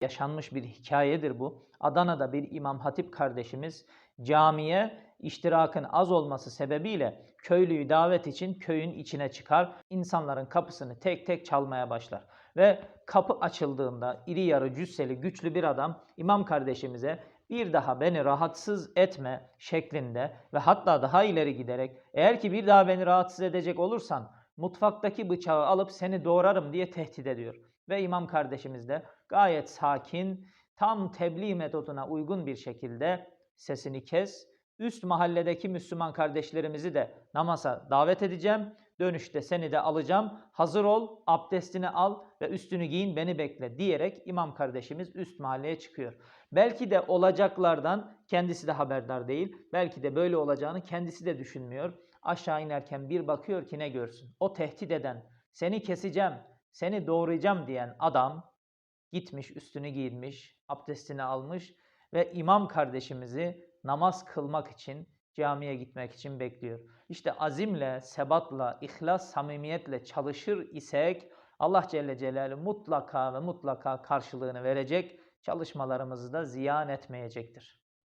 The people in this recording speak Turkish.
yaşanmış bir hikayedir bu. Adana'da bir İmam Hatip kardeşimiz camiye iştirakın az olması sebebiyle köylüyü davet için köyün içine çıkar. İnsanların kapısını tek tek çalmaya başlar. Ve kapı açıldığında iri yarı cüsseli güçlü bir adam imam kardeşimize bir daha beni rahatsız etme şeklinde ve hatta daha ileri giderek eğer ki bir daha beni rahatsız edecek olursan mutfaktaki bıçağı alıp seni doğrarım diye tehdit ediyor. Ve imam kardeşimiz de gayet sakin, tam tebliğ metoduna uygun bir şekilde sesini kes. Üst mahalledeki Müslüman kardeşlerimizi de namaza davet edeceğim. Dönüşte seni de alacağım. Hazır ol, abdestini al ve üstünü giyin beni bekle diyerek imam kardeşimiz üst mahalleye çıkıyor. Belki de olacaklardan kendisi de haberdar değil. Belki de böyle olacağını kendisi de düşünmüyor. Aşağı inerken bir bakıyor ki ne görsün. O tehdit eden, seni keseceğim, seni doğrayacağım diyen adam gitmiş, üstünü giyinmiş, abdestini almış ve imam kardeşimizi namaz kılmak için, camiye gitmek için bekliyor. İşte azimle, sebatla, ihlas, samimiyetle çalışır isek Allah Celle Celaluhu mutlaka ve mutlaka karşılığını verecek, çalışmalarımızı da ziyan etmeyecektir.